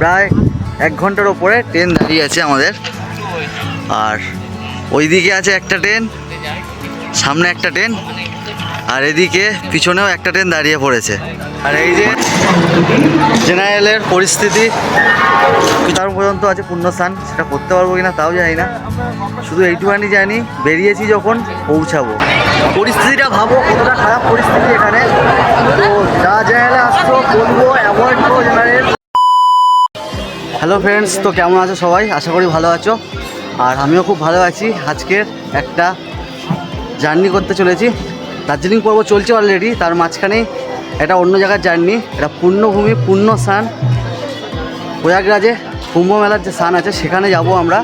প্রায় এক ঘণ্টার ওপরে ট্রেন দাঁড়িয়ে আছে আমাদের। আর ওইদিকে আছে একটা ট্রেন, সামনে একটা ট্রেন, আর এদিকে পিছনেও একটা ট্রেন দাঁড়িয়ে পড়েছে। আর এই যে জেনারেলের পরিস্থিতি, তার পর্যন্ত আছে পুণ্যস্থান সেটা করতে পারব কিনা তাও জানি না। শুধু এইটুখানি জানি, বেরিয়েছি যখন পৌঁছাবো। পরিস্থিতিটা ভাবো, কতটা খারাপ পরিস্থিতি এখানে। তো যা জেনারেলে আসছো, বলব অ্যাভয়েড করো জেনারেল। হ্যালো ফ্রেন্ডস তো কেমন আছো সবাই? আশা করি ভালো আছো। আর আমিও খুব ভালো আছি। আজকের একটা জার্নি করতে চলেছি। দার্জিলিং পর্ব চলছে অলরেডি তার মাঝখানেই এটা অন্য জায়গার জার্নি এটা পূর্ণভূমি পূর্ণ স্থান প্রয়াগরাজে কুম্ভ মেলার যে স্থান আছে, সেখানে যাব আমরা।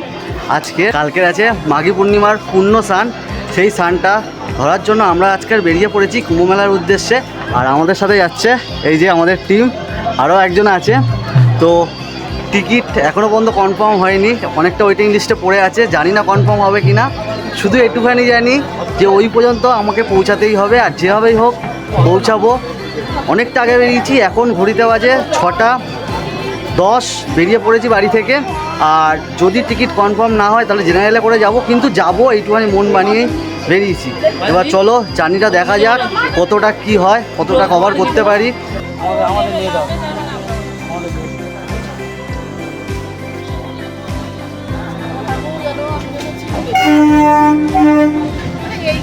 আজকে কালকের আছে মাঘী পূর্ণিমার পূর্ণ স্থান সেই স্থানটা ধরার জন্য আমরা আজকের বেরিয়ে পড়েছি কুম্ভ মেলার উদ্দেশ্যে। আর আমাদের সাথে যাচ্ছে এই যে আমাদের টিম আরও একজন আছে। তো টিকিট এখনও পর্যন্ত কনফার্ম হয়নি। অনেকটা ওয়েটিং লিস্টে পড়ে আছে, জানি না কনফার্ম হবে কি না শুধু একটুখানি জানি যে ওই পর্যন্ত আমাকে পৌঁছাতেই হবে আর যেভাবেই হোক পৌঁছাবো। অনেকটা আগে বেরিয়েছি, এখন ঘড়িতে বাজে ছটা দশ, বেরিয়ে পড়েছি বাড়ি থেকে। আর যদি টিকিট কনফার্ম না হয় তাহলে জেনারেলে করে যাব, কিন্তু যাব এইটুখানি মন বানিয়েই বেরিয়েছি। এবার চলো জার্নিটা দেখা যাক, কতটা কি হয়, কতটা কভার করতে পারি। এই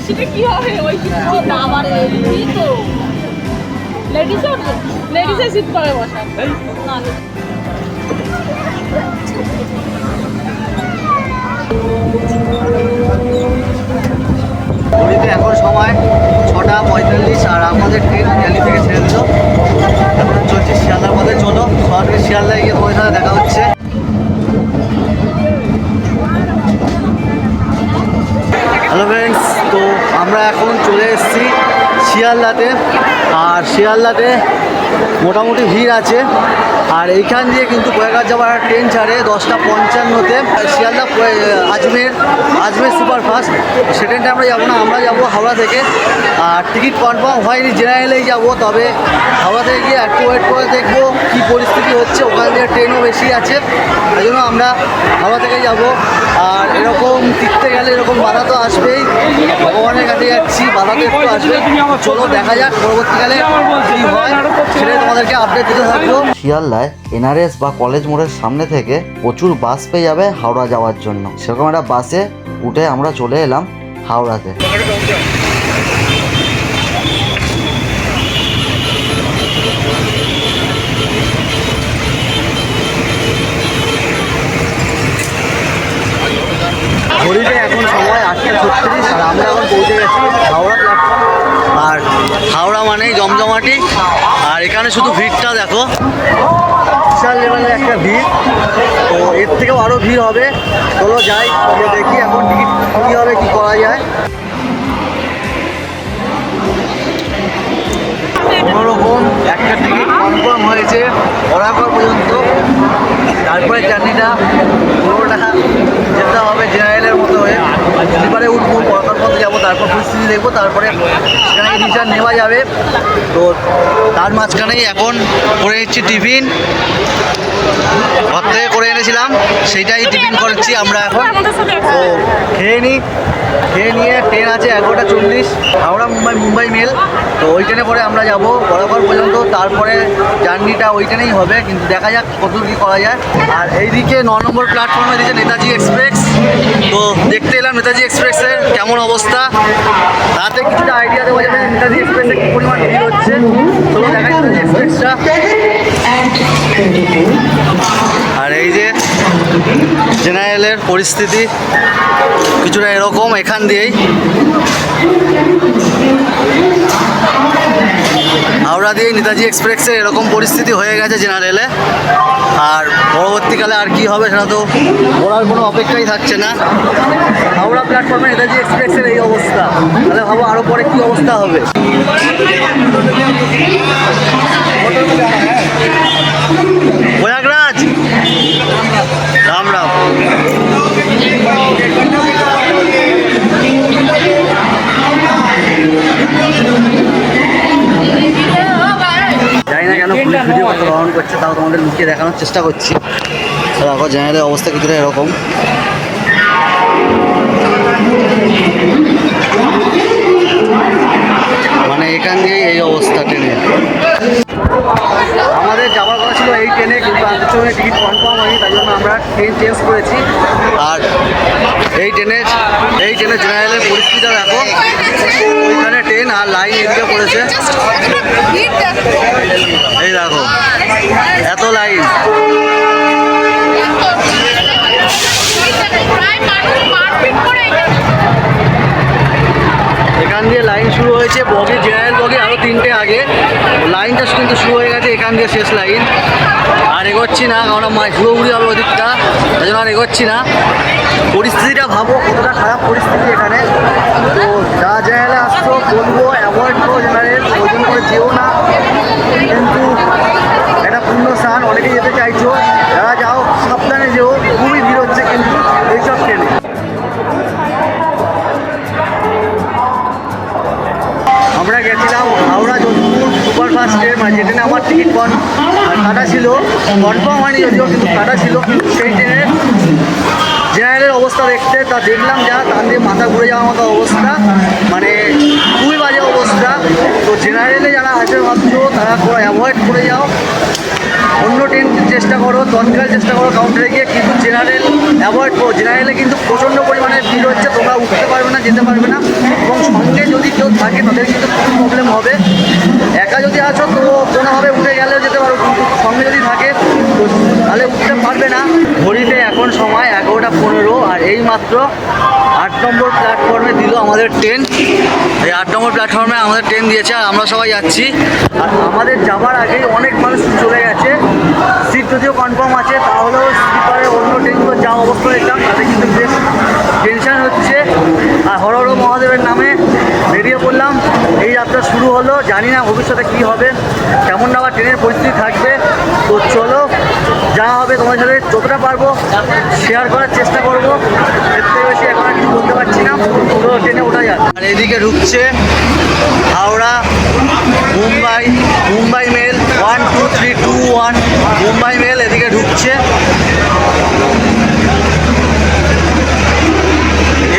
সিটে কি হবে? ওই সিটে না আমার এই তো। লেডিস লেডিসের সিট করে বসা। না ঘড়িতে এখন সময় ছটা পঁয়তাল্লিশ আর আমাদের ট্রেন দিল্লি থেকে ছেড়ে দিল। এখন চলছে শিয়ালদার পথে চলো। সরাসরি শিয়ালদায় গিয়ে তোমাদের সাথে দেখা হচ্ছে। হ্যালো ফ্রেন্ডস তো আমরা এখন চলে এসেছি শিয়ালদাতে। আর শিয়ালদাতে মোটামুটি ভিড় আছে। আর এইখান দিয়ে কিন্তু প্রয়াগরাজ যাওয়ার ট্রেন ছাড়ে দশটা পঞ্চান্নতে। শিয়ালদা আজমের আজমের সুপারফাস্ট। সে ট্রেনটা আমরা যাব না, আমরা যাব হাওড়া থেকে। আর টিকিট কনফার্ম হয়নি, জেনারেলেই যাব, তবে হাওড়া থেকে গিয়ে একটু ওয়েট করে দেখব কী পরিস্থিতি হচ্ছে। ওখান দিয়ে ট্রেনও বেশি আছে, তাই জন্য আমরা হাওড়া থেকে যাব। আর এরকম টিকতে গেলে এরকম বাধা তো আসবেই। ভগবানের কাছে যাচ্ছি, বাধা তো একটু আসবে চলো দেখা যাক, পরবর্তীকালে কী হয়। সেটাই তোমাদেরকে আপডেট দিতে থাকব। শিয়ালদায় এনআরএস বা কলেজ মোড়ের সামনে থেকে প্রচুর বাস পেয়ে যাবে হাওড়া যাওয়ার জন্য। সেরকম একটা বাসে উঠে আমরা চলে এলাম হাওড়াতে। ঘড়িতে এখন সময় আটটা ছত্রিশ আর আমরা এখন পৌঁছে গেছি হাওড়া প্ল্যাটফর্ম আর হাওড়া জমজমাটি। আর এখানে শুধু ভিড়টা দেখো। বিশাল লেভেলের একটা ভিড়। তো এর থেকেও আরও ভিড় হবে। চলো যাই দেখি এখন টিকিট কী হবে, কী করা যায়। কোনোরকম একটা টিকিট কনফার্ম হয়েছে। বরাবর পর্যন্ত তারপরে জার্নিটা পুরোটা যেতে হবে জেনারেলের মতো হয়ে স্লিপারে উঠবো বরাবর পথে যাব তারপর পরিস্থিতি দেখব তারপরে সেখানে ডিসিশন নেওয়া যাবে। তো তার মাঝখানেই এখন করে নিচ্ছি টিফিন ঘর থেকে করে এনেছিলাম সেইটাই টিফিন করছি আমরা এখন। তো খেয়ে নিই খেয়ে নিয়ে ট্রেন আছে এগারোটা চল্লিশ হাওড়া মুম্বাই মুম্বাই মেল তো ওই ট্রেনে করে আমরা যাব বরাবর পর্যন্ত তারপরে জার্নিটা ওই ট্রেনেই হবে কিন্তু দেখা যাক কত কী করা যায়। আর এইদিকে ন নম্বর প্ল্যাটফর্মে দিয়েছে নেতাজি এক্সপ্রেস তো দেখতে এলাম নেতাজি এক্সপ্রেসের কেমন অবস্থা? তাতে কিছুটা আইডিয়া দেওয়া যাবে নেতাজি এক্সপ্রেসে কী পরিমাণ ভিড় হচ্ছে। দেখা এক্সপ্রেসটা। আর এই যে জেনারেলের পরিস্থিতি কিছুটা এরকম এখান দিয়েই। হাওড়া দিয়ে নেতাজি এক্সপ্রেসের এরকম পরিস্থিতি হয়ে গেছে জেনারেলে। আর পরবর্তীকালে আর কি হবে সেটা তো বলার কোনো অপেক্ষাই থাকছে না। হাওড়া প্ল্যাটফর্মে নেতাজি এক্সপ্রেসের এই অবস্থা। তাহলে ভাবো আরও পরে কি অবস্থা হবে। তাও তোমাদের লুকিয়ে দেখানোর চেষ্টা করছি। দেখো জেনারেলের অবস্থা কিছুটা এরকম। মানে এখান দিয়ে এই অবস্থা ট্রেনে আমাদের যাওয়ার কথা ছিল এই ট্রেনে, কিন্তু আন্তর্জাতিক টিকিট কনফার্ম হয়নি তাই জন্য আমরা ট্রেন চেঞ্জ করেছি। আর এই ট্রেনে, এই ট্রেনের জেনারেলের পরিস্থিতিটা দেখো। ওইখানে ট্রেন আর লাইন এদিকে পড়েছে। এই দেখো, এত লাইন এখান দিয়ে লাইন শুরু হয়েছে বগি, জেনারেল বগি আরও তিনটে আগে। লাইনটা কিন্তু শুরু হয়ে গেছে, এখান দিয়ে শেষ লাইন আর এগোচ্ছি না, কারণ আমার ঘুরোঘুরি হবে ওদিকটা তাই জন্য আর এগোচ্ছি না। পরিস্থিতিটা ভাবো, কতটা খারাপ পরিস্থিতি এখানে। তো যা জেনারেলে আসছো, বলব অ্যাভয়েড করো জেনারেল ওই জন্য করে যেও না। কিন্তু এটা পূর্ণ স্থান অনেকে যেতে চাইছো। সুপারফাস্ট যেটা আমার টিকিট কন কাটা ছিল কনফার্ম হয়নি যদিও, কিন্তু কাটা ছিল সেই ট্রেনের জেনারেলের অবস্থা দেখতে, তা দেখলাম যা, তার দিয়ে মাথা ঘুরে যাওয়ার মতো অবস্থা মানে খুবই বাজে অবস্থা। তো জেনারেলে যারা আছে, ভাবছ, তারা পুরো অ্যাভয়েড করে যাও। অন্য ট্রেন চেষ্টা করো, তৎকাল চেষ্টা করো কাউন্টারে গিয়ে, কিন্তু জেনারেল অ্যাভয়েড করো। জেনারেলে কিন্তু প্রচণ্ড পরিমাণে ভিড় হচ্ছে, তোমরা উঠতে পারবে না, যেতে পারবে না। এবং সঙ্গে যদি কেউ থাকে, তাদের কিন্তু খুব প্রবলেম হবে। একা যদি আছো, তো কোনোভাবে উঠে গেলেও যেতে পারো, কিন্তু সঙ্গে যদি থাকে, তাহলে উঠতে পারবে না। ঘড়িতে এখন সময় এগারোটা পনেরো, আর এই মাত্র আট নম্বর প্ল্যাটফর্মে দিল আমাদের ট্রেন এই আট নম্বর প্ল্যাটফর্মে আমাদের ট্রেন দিয়েছে, আর আমরা সবাই যাচ্ছি। আর আমাদের যাবার আগেই অনেক মানুষ চলে গেছে। সিট যদিও কনফার্ম আছে, তাহলেও স্লিপারে অন্য ট্রেনগুলো যা অবস্থা দেখলাম, তাতে কিন্তু বেশ টেনশন হচ্ছে। আর হরহর হর মহাদেবের নামে বেরিয়ে পড়লাম এই যাত্রা শুরু হলো, জানি না ভবিষ্যতে কী হবে, কেমন না আবার ট্রেনের পরিস্থিতি থাকবে। তো চলো, যা হবে তোমার সাথে যতটা পারব শেয়ার করার চেষ্টা করব। এর বেশি এখন কিছু বলতে পারছি না। তো ট্রেনে ওঠা যাক। আর এদিকে ঢুকছে Howrah, Mumbai Mumbai mail one two three two one Mumbai mail এদিকে ঢুকছে।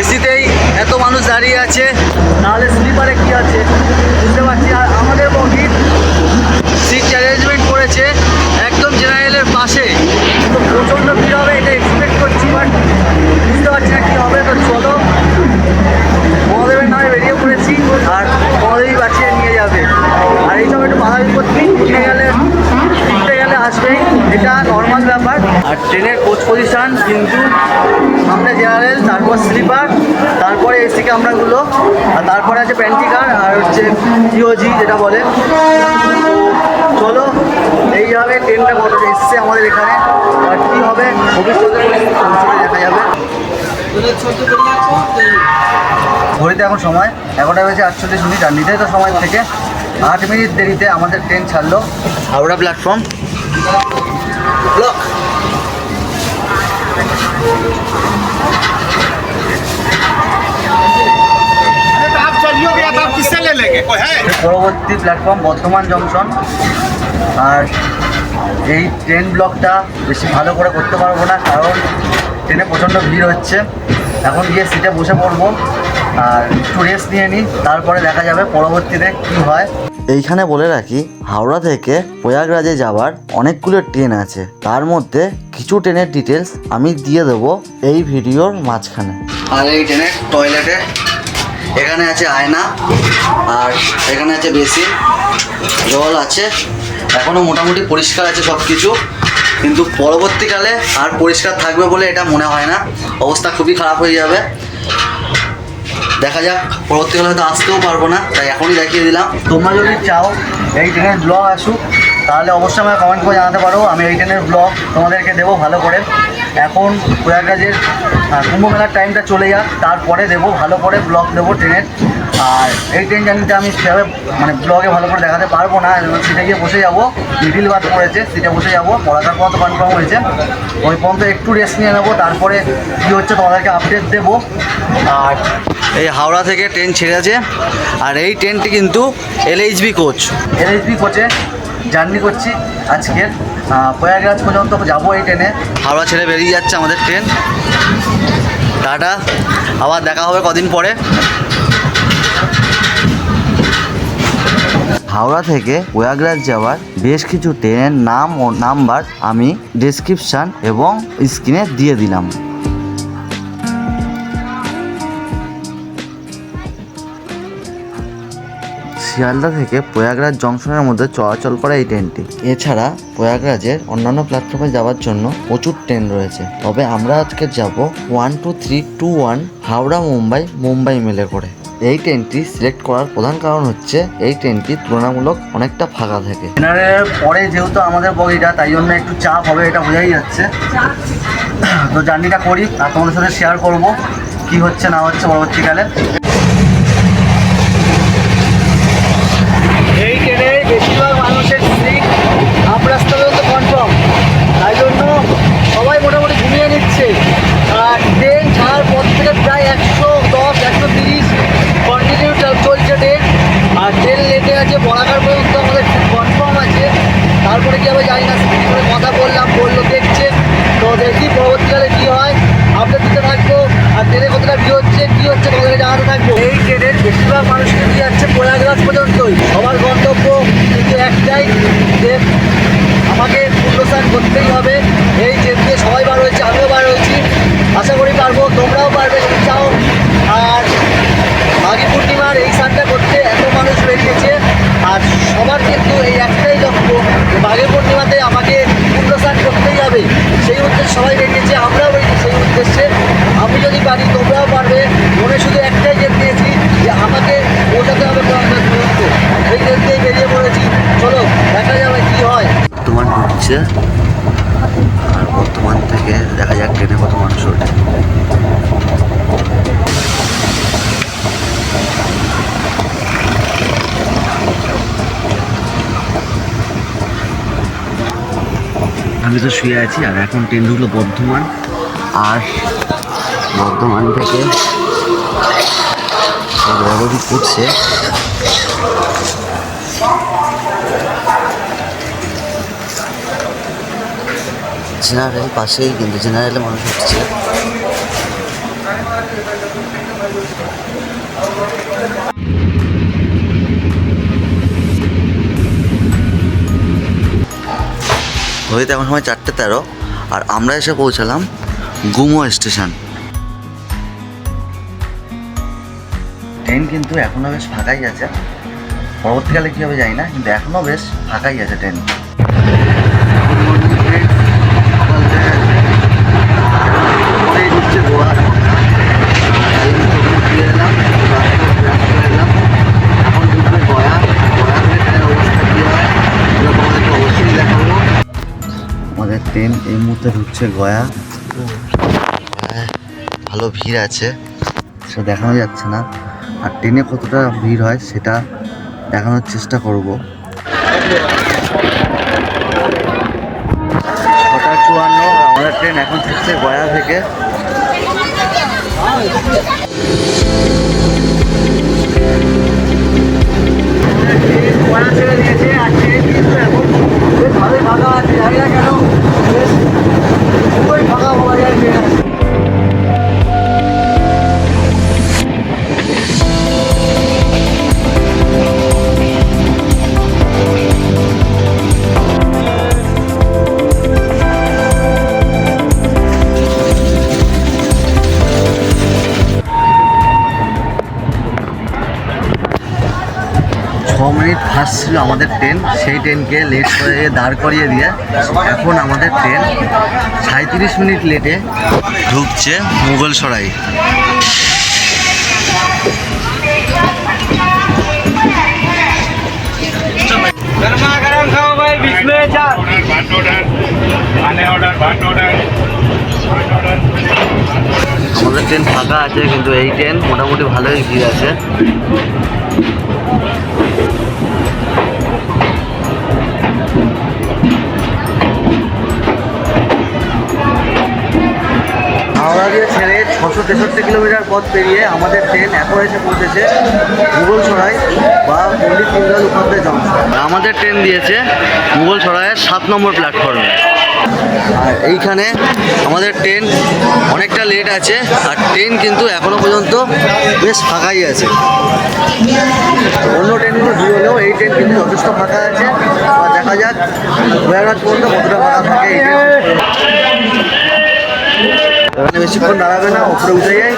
এসিতেই এত মানুষ দাঁড়িয়ে আছে, নাহলে স্লিপারে কি আছে? আর ট্রেনের কোচ পজিশন কিন্তু সামনে জেনারেল, তারপর স্লিপার তারপরে এসি ক্যামেরাগুলো আর তারপরে আছে প্যান্টিকার আর হচ্ছে ইওজি যেটা বলে। চলো এইভাবে ট্রেনটা কত এসছে আমাদের এখানে, আর কী হবে ভবিষ্যতে দেখা যাবে। ঘড়িতে এখন সময়, এগারোটা বেজে আটচল্লিশ মিনিট, আর নির্ধারিত সময় থেকে আট মিনিট দেরিতে আমাদের ট্রেন ছাড়লো হাওড়া প্ল্যাটফর্ম ব্লক পরবর্তী প্ল্যাটফর্ম বর্ধমান জংশন আর এই ট্রেন ব্লকটা বেশি ভালো করে করতে পারব না, কারণ ট্রেনে প্রচণ্ড ভিড় হচ্ছে। এখন গিয়ে সিটে বসে পড়ব, আর একটু রেস্ট নিয়ে নিই, তারপরে দেখা যাবে পরবর্তীতে কী হয়। এইখানে বলে রাখি, হাওড়া থেকে প্রয়াগরাজে যাওয়ার অনেকগুলো ট্রেন আছে। তার মধ্যে কিছু ট্রেনের ডিটেলস আমি দিয়ে দেবো এই ভিডিওর মাঝখানে। আর এই ট্রেনের টয়লেটে এখানে আছে আয়না, আর এখানে আছে বেসিন, জল আছে এখনও মোটামুটি পরিষ্কার আছে সব কিছু কিন্তু পরবর্তীকালে আর পরিষ্কার থাকবে বলে এটা মনে হয় না। অবস্থা খুবই খারাপ হয়ে যাবে। দেখা যাক, পরবর্তীকালে হয়তো আসতেও পারব না, তাই এখনই দেখিয়ে দিলাম। তোমরা যদি চাও এই ট্রেনের ব্লগ আসুক, তাহলে অবশ্যই আমাকে কমেন্ট করে জানাতে পারো, আমি এই ট্রেনের ব্লগ তোমাদেরকে দেবো ভালো করে। এখন প্রয়াগরাজের কুম্ভ মেলার টাইমটা চলে যাক, তারপরে দেবো ভালো করে ব্লগ দেবো ট্রেনের। আর এই ট্রেন জার্নিটা আমি সেভাবে মানে ব্লগে ভালো করে দেখাতে পারব না সিটে গিয়ে বসে যাব। মিডিল বাদ পড়েছে সিটে বসে যাব, পড়াটার পর তো কনফার্ম হয়েছে। ওই পর্যন্ত একটু রেস্ট নিয়ে নেব, তারপরে কী হচ্ছে তোমাদেরকে আপডেট দেবো। আর এই হাওড়া থেকে ট্রেন ছেড়েছে। আর এই ট্রেনটি কিন্তু এলএইচবি কোচ। এলএইচবি কোচে জার্নি করছি। আজকের প্রয়াগরাজ পর্যন্ত যাব এই ট্রেনে। হাওড়া ছেড়ে বেরিয়ে যাচ্ছে আমাদের ট্রেন। টাটা। আবার দেখা হবে কদিন পরে। হাওড়া থেকে প্রয়াগরাজ যাওয়ার বেশ কিছু ট্রেনের নাম ও নাম্বার আমি ডেসক্রিপশান এবং স্ক্রিনে দিয়ে দিলাম। শিয়ালদা থেকে প্রয়াগরাজ জংশনের মধ্যে চলাচল করে এই ট্রেনটি। এছাড়া প্রয়াগরাজের অন্যান্য প্ল্যাটফর্মে যাওয়ার জন্য প্রচুর ট্রেন রয়েছে। তবে আমরা আজকে যাব one two three two one Howrah Mumbai Mumbai মেলে করে। এই ট্রেনটি সিলেক্ট করার প্রধান কারণ হচ্ছে এই ট্রেনটি তুলনামূলক অনেকটা ফাঁকা থাকে। পরে যেহেতু আমাদের বগিটা, তাই জন্য একটু চাপ হবে, এটা বোঝাই যাচ্ছে। তো জার্নিটা করি, আর তোমাদের সাথে শেয়ার করব, কি হচ্ছে, না হচ্ছে পরবর্তীকালে এই ট্রেনে বেশিরভাগ মানুষের সিট হাফ রাস্তা পর্যন্ত কনফার্ম তাই জন্য সবাই মোটামুটি ঘুমিয়ে নিচ্ছে। আর ট্রেন ছাড়ার পর থেকে প্রায় একশো দশ, একশো তিরিশ কন্টিনিউ চলছে ট্রেন আর ট্রেন লেটে আছে বলাকার পর্যন্ত আমাদের কনফার্ম আছে। তারপরে কি হবে জানি না কথা বললাম বলল দেখছে তো দেখি পরবর্তীকালে কী হয় আপডেট দিতে থাকব আর ট্রেনে কতটা ভিড় হচ্ছে কী হচ্ছে তোমাদের জানাতে থাকব এই ট্রেনের বেশিরভাগ মানুষকে নিয়ে যাচ্ছে প্রয়াগরাজ পর্যন্তই সবার গন্তব্য কিন্তু একটাই যে আমাকে পুণ্যস্নান করতেই হবে এই ট্রেন দিয়ে সবাই বার হয়েছে আমিও বার হয়েছি আশা করি পারব তোমরাও পারবে যদি চাও আর মাঘী পূর্ণিমার এই স্নানটা করতে এত মানুষ বেরিয়েছে আর সবার কিন্তু এই একটাই লক্ষ্য যে মাঘী পূর্ণিমাতে আমাকে পুণ্যস্নান করতেই হবে সেই উদ্দেশ্যে সবাই বেরিয়েছে আমরাও বেরিয়েছি সেই উদ্দেশ্যে আমি যদি পারি তোমরাও পারবে মনে শুধু একটাই জেদ নিয়েছি যে আমাকে পৌঁছাতে হবে প্রয়াগরাজ পর্যন্ত সেই জেদ দিয়েই বেরিয়ে পড়েছি চলো দেখা যাবে কি হয় বর্তমান হচ্ছে আর বর্তমান থেকে দেখা যাক ট্রেনে কত মানুষ ওঠে। আমি তো শুয়ে আছি, আর এখন ট্রেন ঢুকলো বর্ধমান। আর বর্ধমান থেকে করছে জেনারেল পাশেই কিন্তু জেনারেলে মানুষ হচ্ছে। ঘড়িতে এখন সময় চারটে তেরো, আর আমরা এসে পৌঁছালাম গুমো স্টেশন। ট্রেন কিন্তু এখনও বেশ ফাঁকাই আছে। পরবর্তীকালে কী হবে জানি না, কিন্তু এখনও বেশ ফাঁকাই আছে ট্রেন গোয়া এই তো ফিরে এলাম রাস্তা এলাম এখন ঢুকবে গয়া গয়া থেকে ট্রেনের অবস্থা কী হয় এগুলো তোমাদেরকে অবশ্যই দেখাবো আমাদের ট্রেন এই মুহূর্তে ঢুকছে গয়া। ভালো ভিড় আছে। সেটা দেখানো যাচ্ছে না। আর ট্রেনে কতটা ভিড় হয় সেটা দেখানোর চেষ্টা করব। ছটা চুয়ান্ন আর আমাদের ট্রেন এখন থাকছে গয়া থেকে। গয়া ছেড়ে বেশ ভালোই ফাঁকা আছে জানি না কেন বেশ খুবই ফাঁকা বলা যায় আসছিল আমাদের ট্রেন সেই ট্রেনকে লেট করে দাঁড় করিয়ে দিয়ে এখন আমাদের ট্রেন সাঁত্রিশ মিনিট লেটে ঢুকছে মুঘল সরাই। আমাদের ট্রেন ফাঁকা আছে, কিন্তু এই ট্রেন মোটামুটি ভালোই ভিড় আছে। ছশো তেষট্টি কিলোমিটার পথ পেরিয়ে আমাদের ট্রেন এখন এসে পৌঁছেছে মুঘলসরাই বা পণ্ডিত দীনদয়াল উপাধ্যায় জংশন। আমাদের ট্রেন দিয়েছে মুঘলসরাইয়ের সাত নম্বর প্ল্যাটফর্মে আর এইখানে আমাদের ট্রেন অনেকটা লেট আছে আর ট্রেন কিন্তু এখনও পর্যন্ত বেশ ফাঁকাই আছে। অন্য ট্রেনগুলো ভিড় হলেও এই ট্রেন কিন্তু যথেষ্ট ফাঁকা আছে আর দেখা যাক প্রয়াগরাজ পর্যন্ত কতটা ফাঁকা থাকে এই ট্রেন। এখানে বেশিক্ষণ দাঁড়াবে না উপরে উঠে যায়।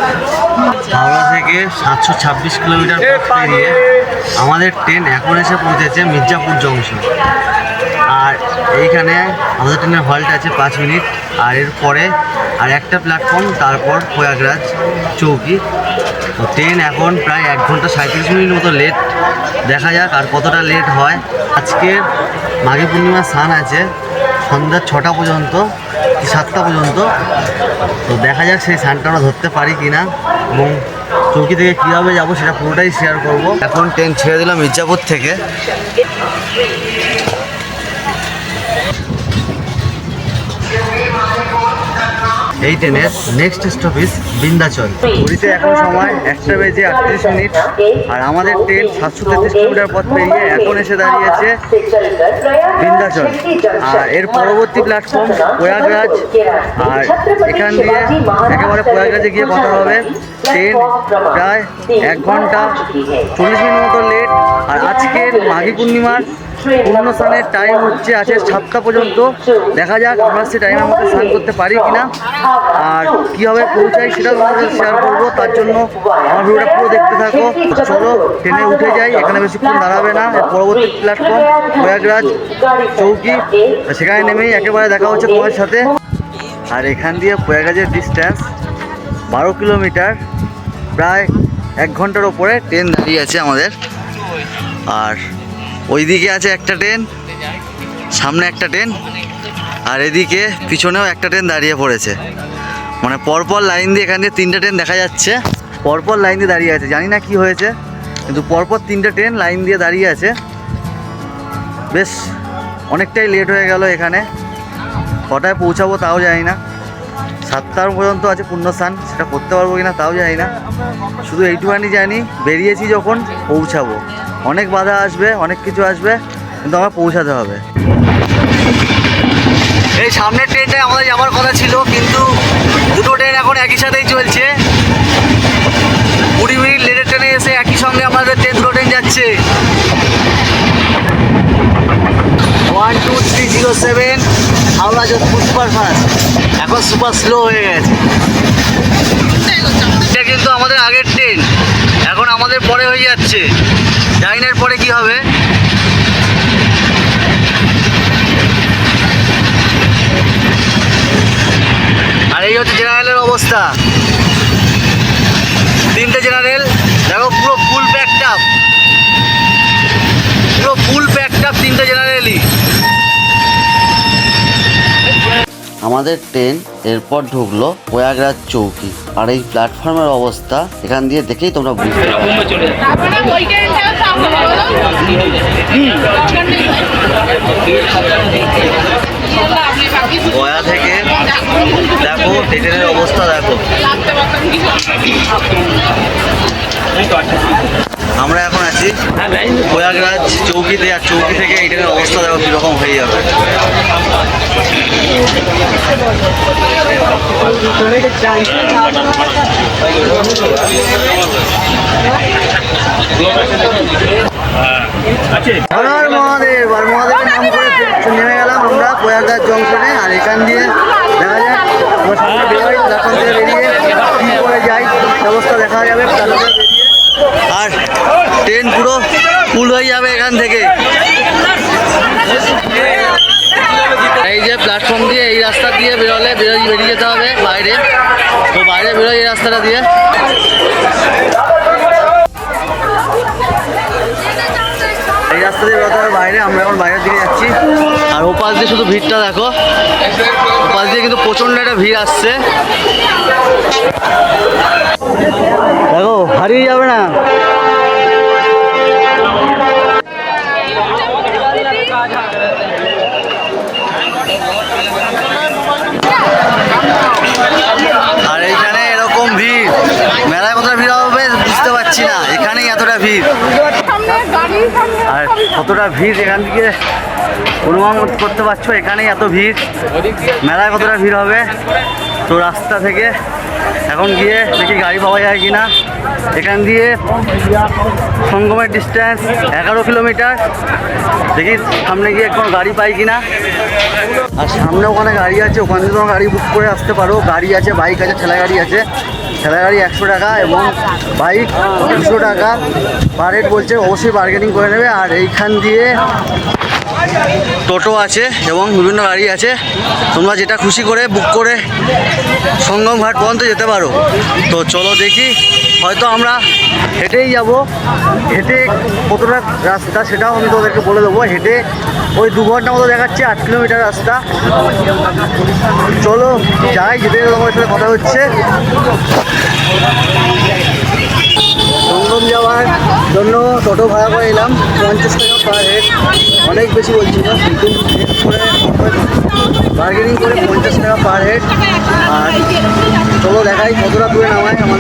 হাওড়া থেকে সাতশো ছাব্বিশ কিলোমিটার পথ পেরিয়ে আমাদের ট্রেন এখন এসে পৌঁছেছে মির্জাপুর জংশন আর এইখানে আমাদের ট্রেনের হল্ট আছে পাঁচ মিনিট আর এরপরে আর একটা প্ল্যাটফর্ম তারপর প্রয়াগরাজ চৌকি। তো ট্রেন এখন প্রায় এক ঘণ্টা সাঁত্রিশ মিনিট মতো লেট দেখা যাক আর কতটা লেট হয়। আজকে মাঘী পূর্ণিমার স্নান আছে সন্ধ্যা ছটা পর্যন্ত। সাতটা পর্যন্ত। তো দেখা যাক সেই সানটা আমরা ধরতে পারি কি না এবং চৌকি থেকে কীভাবে যাব সেটা পুরোটাই শেয়ার করব। এখন ট্রেন ছেড়ে দিলাম মির্জাপুর থেকে। এই ট্রেনের নেক্সট স্টপেজ বিন্দাচল পুরীতে এখন সময় একটা বেজে আটত্রিশ মিনিট। আর আমাদের ট্রেন সাতশো তেত্রিশ কিলোমিটার পথ পেরিয়ে এখন এসে দাঁড়িয়েছে বিন্দাচল আর এর পরবর্তী প্ল্যাটফর্ম প্রয়াগরাজ। আর এখান দিয়ে একেবারে প্রয়াগরাজে গিয়ে কথা হবে। ট্রেন প্রায় এক ঘণ্টা চল্লিশ মিনিট মতো লেট আর আজকের মাঘী পূর্ণিমার পূর্ণ স্নানের টাইম হচ্ছে আছে সাতটা পর্যন্ত। দেখা যাক আমরা সে টাইমের মধ্যে স্নান করতে পারি কিনা। আর কীভাবে পৌঁছাই সেটাও তোমাদের শেয়ার করব। তার জন্য আমার ভিডিওটা পুরো দেখতে থাকো। চলো ট্রেনে উঠে যাই। এখানে বেশিক্ষণ দাঁড়াবে না। পরবর্তী প্ল্যাটফর্ম প্রয়াগরাজ চৌকি। সেখানে নেমেই একেবারে দেখা হচ্ছে তোমার সাথে। আর এখান দিয়ে প্রয়াগরাজের ডিস্ট্যান্স বারো কিলোমিটার। প্রায় এক ঘণ্টার ওপরে ট্রেন দাঁড়িয়ে আছে আমাদের। আর ওইদিকে আছে একটা ট্রেন, সামনে একটা ট্রেন, আর এদিকে পিছনেও একটা ট্রেন দাঁড়িয়ে পড়েছে। মানে পরপর লাইন দিয়ে এখান দিয়ে তিনটে ট্রেন দেখা যাচ্ছে। পরপর লাইন দিয়ে দাঁড়িয়ে আছে, জানি না কি হয়েছে, কিন্তু পরপর তিনটে ট্রেন লাইন দিয়ে দাঁড়িয়ে আছে। বেশ, অনেকটাই লেট হয়ে গেল এখানে। কটায় পৌঁছাবো তাও জানি না। সাতটার পর্যন্ত আছে পুণ্যস্থান সেটা করতে পারব কিনা তাও জানি না। শুধু এইটুখানি জানি, বেরিয়েছি যখন, পৌঁছাবো। অনেক বাধা আসবে, অনেক কিছু আসবে, কিন্তু আমার পৌঁছাতে হবে। এই সামনের ট্রেনটায় আমাদের যাওয়ার কথা ছিল, কিন্তু দুটো ট্রেন এখন একই সাথেই চলছে। কুড়ি মিনিট লেটের ট্রেনে এসে একই সঙ্গে আমাদের ট্রেন দুটো ট্রেন যাচ্ছে। One two three zero seven Howrah Jodhpur super fast এখন সুপার স্লো হয়ে গেছে। এটা কিন্তু আমাদের আগের ট্রেন এখন আমাদের পরে হয়ে যাচ্ছে। জাইনের পরে কি হবে? আর এই হচ্ছে জেনারেলের অবস্থা। তিনটে জেনারেল দেখো পুরো ফুল প্যাকড আপ পুরো ফুল প্যাকড আপ তিনটে জেনারেলই আমাদের ট্রেন এরপর ঢুকলো প্রয়াগরাজ চৌকি। আর এই প্ল্যাটফর্মের অবস্থা এখান দিয়ে দেখেই তোমরা বুঝতে পারবে গয়া থেকে দেখো ট্রেনের অবস্থা দেখো। আমরা এখন আছি প্রয়াগরাজ চৌকিতে, আর চৌকি থেকে এই ট্রেনের অবস্থা দেখো কীরকম হয়ে যাবে। হর মহাদেব আর মহাদেবের নাম করে নেমে গেলাম আমরা প্রয়াগরাজ জংশনে আর এখান দিয়ে দেখা যাক আমরা সামনে বেরোই প্ল্যাটফর্ম থেকে বেরিয়ে কী করে যাই ব্যবস্থা দেখা যাবে প্ল্যাটফর্মে বেরিয়ে আর ট্রেন পুরো ফুল হয়ে যাবে এখান থেকে। এই যে প্ল্যাটফর্ম দিয়ে এই রাস্তা দিয়ে বেরোলে বেরোয় বেরিয়ে যেতে হবে বাইরে। তো বাইরে বেরোয় এই রাস্তাটা দিয়ে। এই রাস্তা দিয়ে বেরোতে বাইরে, আমরা এখন বাইরের দিকে যাচ্ছি। আর ওপাশ দিয়ে শুধু ভিড়টা দেখো। ওপাশ দিয়ে কিন্তু প্রচণ্ড একটা ভিড় আসছে। দেখো, হারিয়ে যাবে না। কতটা ভিড় এখান থেকে অনুমান করতে পারছ? এখানেই এত ভিড়। মেলায় কতটা ভিড় হবে? তো রাস্তা থেকে এখন গিয়ে দেখি গাড়ি পাওয়া যায় কি না এখান দিয়ে সঙ্গমের ডিস্ট্যান্স এগারো কিলোমিটার দেখি সামনে গিয়ে কোনো গাড়ি পাই কি না আর সামনে ওখানে গাড়ি আছে, ওখান থেকে গাড়ি বুক করে আসতে পারো। গাড়ি আছে বাইক আছে, ঠেলা গাড়ি আছে। ঠেলা গাড়ি একশো টাকা এবং বাইক দুশো টাকা। পার হেড বলছে, অবশ্যই বার্গেনিং করে নেবে। আর এইখান দিয়ে টোটো আছে এবং বিভিন্ন গাড়ি আছে। তোমরা যেটা খুশি করে বুক করে সঙ্গম ঘাট পর্যন্ত যেতে পারো। তো চলো দেখি হয়তো আমরা হেঁটেই যাব। হেঁটে কতটা রাস্তা সেটাও আমি তোদেরকে বলে দেবো। হেঁটে ওই দু ঘণ্টা মতো দেখাচ্ছে, আট কিলোমিটার রাস্তা। চলো, যাই, যেতে তোমার সাথে কথা হচ্ছে। সঙ্গম যাওয়ার জন্য টোটো ভাড়া করে এলাম। পঞ্চাশ টাকা পার হেড অনেক বেশি বলছিল কিন্তু বার্গেনিং করে পঞ্চাশ টাকা পার হেড আর চলো দেখাই, কতটা দূরে নামায় আমাদেরকে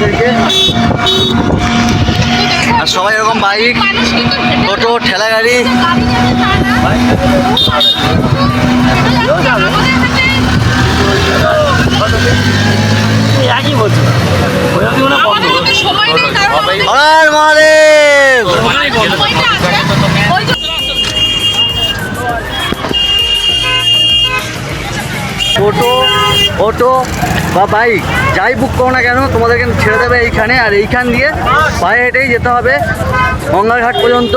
আর সবাই এরকম বাইক টোটো ঠেলা গাড়ি। একই মহাদেব! টোটো অটো বা বাইক যাই বুক করো না কেন, তোমাদেরকে ছেড়ে দেবে এইখানে। আর এইখান দিয়ে পায়ে হেঁটেই যেতে হবে। গঙ্গাঘাট পর্যন্ত।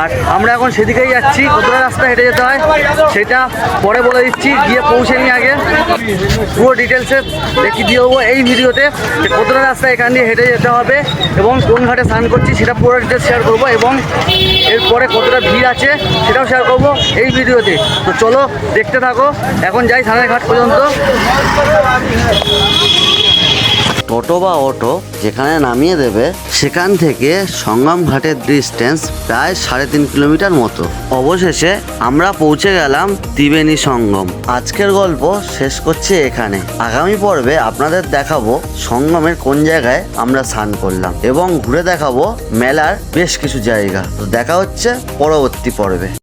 আর আমরা এখন সেদিকেই যাচ্ছি, কতটা রাস্তা হেঁটে যেতে হয় সেটা পরে বলে দিচ্ছি, গিয়ে পৌঁছে নিয়ে আগে। পুরো ডিটেলসে দেখিয়ে দিয়ে দেবো এই ভিডিওতে যে কতটা রাস্তা এখান দিয়ে হেঁটে যেতে হবে এবং কোন ঘাটে স্নান করছি সেটা পুরো ডিটেলস শেয়ার করব এবং এরপরে কতটা ভিড় আছে সেটাও শেয়ার করব এই ভিডিওতে। তো চলো দেখতে থাকো, এখন যাই স্নানের ঘাট পর্যন্ত। টোটো বা অটো যেখানে নামিয়ে দেবে, সেখান থেকে সঙ্গম ঘাটের ডিস্টেন্স প্রায় সাড়ে তিন কিলোমিটার মতো। অবশেষে আমরা পৌঁছে গেলাম ত্রিবেণী সঙ্গম। আজকের গল্প শেষ করছি এখানে। আগামী পর্বে আপনাদের দেখাবো সঙ্গমের কোন জায়গায় আমরা স্নান করলাম এবং ঘুরে দেখাবো মেলার বেশ কিছু জায়গা। তো দেখা হচ্ছে পরবর্তী পর্বে।